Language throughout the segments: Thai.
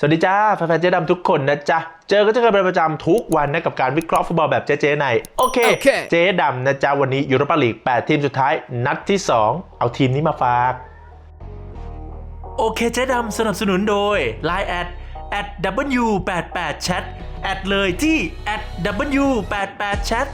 สวัสดีจ้าแฟนๆเจ๊ดำทุกคนนะจ๊ะ เจอก็จะกันเป็นประจำทุกวันนะกับการวิเคราะห์ฟุตบอลแบบเจ๊ๆใน โอเคโอเคเจ๊ดำนะจ๊ะ วันนี้ยูโรปาลีก 8 ทีมสุดท้าย นัดที่ 2 เอาทีมนี้มาฝาก โอเคเจ๊ดำสนับสนุนโดย Line แอด at w88 chat แอดเลยที่ at w88 chat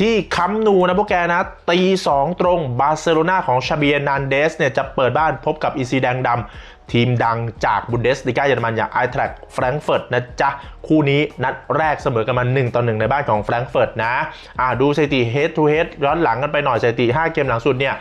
ที่คัมนูนะพวกแกนะ ตี 2 ตรงบาร์เซโลนาของชาเบียนันเดสเนี่ยจะเปิดบ้านพบกับอีซีแดงดำ ทีมดังจากบุนเดสลิกาเยอรมันอย่างไอแทรกแฟรงก์เฟิร์ตนะจ๊ะ คู่นี้นัดแรกเสมอกันมา1ต่อ1ในบ้านของแฟรงก์เฟิร์ตนะอ่าดูสถิติ head to head ย้อนหลังกันไปหน่อยสถิติ 5 เกมหลังสุดเนี่ย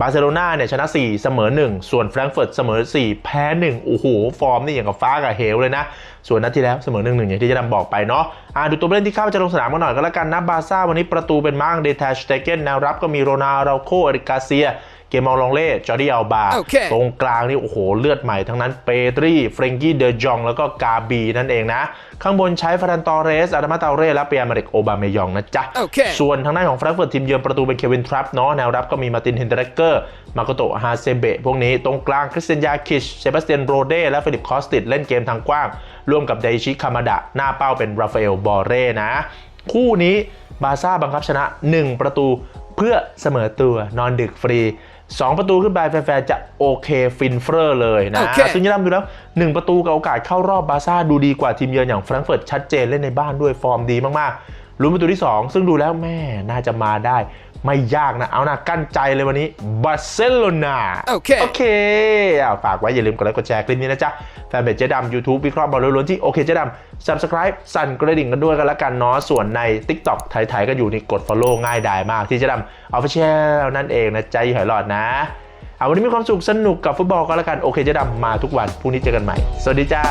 บาร์เซโลนาเนี่ยชนะ 4 เสมอ 1 ส่วนแฟรงก์เฟิร์ตเสมอ 4 แพ้ 1 โอ้โห ฟอร์มนี่อย่างกับฟ้ากับเหวเลยนะ ส่วนนัดที่แล้วเสมอ 1 1 อย่างที่จะนำบอกไปเนาะอ่าดูตัวเล่นที่เข้าจะลงสนามกันหน่อยก็แล้วกันนะบาร์ซ่าวันนี้ประตูเป็นมาร์กเดทาชเตเกนแนวรับก็มีโรนาราโคเอริกาเซีย เกมอลลองเล่จอร์ดิอัลบาโอเคตรงกลางนี่โอ้โหเลือดใหม่ทั้งนั้นเปตรีเฟรงกี้เดอจอง แล้วก็กาบีนั่นเองนะ ข้างบนใช้ฟรันตอเรสอาดามาตาเร่และเปียร์มาเรกโอบาเมยองนะจ๊ะโอเคส่วนทางด้านของแฟรงก์เฟิร์ตทีมเยือนประตูเป็นเควินทรัพเนาะแนวรับก็มีมาร์ตินเฮนเดรกเกอร์ มาโกโตะฮาเซเบะพวกนี้ตรงกลางคริสเตียนยาคิชเซบาสเตียนโรเดและฟิลิปคอสติดเล่นเกมทางกว้างร่วมกับไดชิคามาดะหน้าเป้าเป็นราฟาเอลบอเร่นะ คู่นี้บาร์ซ่าบังคับชนะ 1 ประตูเพื่อเสมอตัวนอนดึกฟรี 2 ประตูขึ้นไปแฟนๆจะโอเคฟินเฟอร์เลยนะโอเคซึ่งยำดูแล้ว 1 ประตูกับโอกาสเข้ารอบบาร์ซ่าดูดีกว่าทีมเยือนอย่างแฟรงก์เฟิร์ตชัดเจนเล่นในบ้านด้วยฟอร์มดีมากๆลุ้นประตูที่ 2 ซึ่งดูแล้วแม่น่าจะมาได้ ไม่ยากนะ เอานะกั้นใจเลยวันนี้บาร์เซโลนาโอเคโอเคอะฝากไว้อย่าลืมกดไลค์กดแชร์คลิปนี้นะจ๊ะแฟนเพจเจ๊ดำ YouTube วิเคราะห์บอลล้วนๆที่โอเคเจ๊ดำ Subscribe สั่นกระดิ่งกันด้วยกันละกันเนาะส่วนใน TikTok ไทยๆก็อยู่นี่กด Follow ง่ายดายมากที่เจ๊ดำ Official นั่นเองนะจ๊ะยี่หอยหลอดนะเอาวันนี้มีความสุขสนุกกับฟุตบอลกันละกันโอเคเจ๊ดำมาทุกวันพรุ่งนี้เจอกันใหม่ สวัสดีจ้า